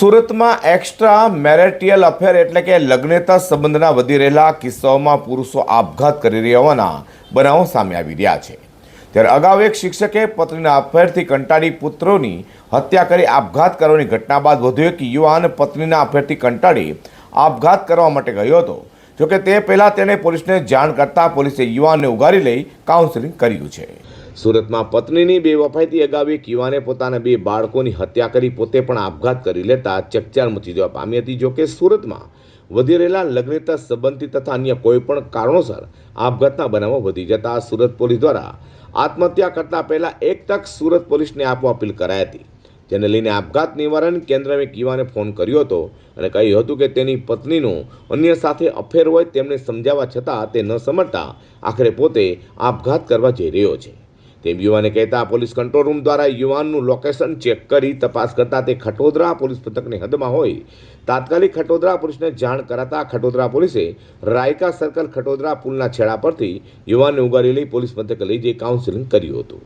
સુરતમાં extra મેરેટિયલ affair એટલે કે લગ્નેતર સંબંધના વધી રહેલા કિસ્સાઓમાં પુરુષો આપઘાત કરી રહ્યા હોવાના બનાવો સામે આવી રહ્યા છે. ત્યારે અગાઉ એક શિક્ષકે પત્નીના અફેરથી કંટાળી પુત્રોની હત્યા કરી આપઘાત કરવાની ઘટના બાદ વધુ એક યુવાન પત્નીના અફેરથી કંટાળી આપઘાત કરવા માટે ગયો હતો. જોકે તે પહેલાં તેણે પોલીસને જાણ કરતાં પોલીસે યુવાનને ઉગારી લઈ કાઉન્સેલિંગ કર્યું છે. સુરતમાં પત્નીની બેવફાઈથી અગાઉ એક યુવાને પોતાના બે બાળકોની હત્યા કરી પોતે પણ આપઘાત કરી લેતા ચકચાર મચી જવા પામી હતી. જોકે સુરતમાં વધી રહેલા લગ્નેતર સંબંધી તથા અન્ય કોઈપણ કારણોસર આપઘાતના બનાવો વધી જતા સુરત પોલીસ દ્વારા આત્મહત્યા કરતા પહેલા એક તક સુરત પોલીસને આપવા અપીલ કરાઈ હતી. જેને લઈને આપઘાત નિવારણ કેન્દ્રએ એક ફોન કર્યો હતો અને કહ્યું હતું કે તેની પત્નીનું અન્ય સાથે અફેર હોય તેમને સમજાવવા છતાં તે ન સમજતા આખરે પોતે આપઘાત કરવા જઈ રહ્યો છે. તેમ યુવાને કહેતા પોલીસ કંટ્રોલ રૂમ દ્વારા યુવાનનું લોકેશન ચેક કરી તપાસ કરતા તે ખટોદરા પોલીસ પથકની હદમાં હોય. તાત્કાલિક ખટોદરા પોલીસને જાણ કરાતા ખટોદરા પોલીસે રાયકા સર્કલ ખટોદરા પુલના છેડા પરથી યુવાનને ઉગારી લઈ પોલીસ મથકે લઈ જઈ કાઉન્સેલિંગ કર્યું હતું.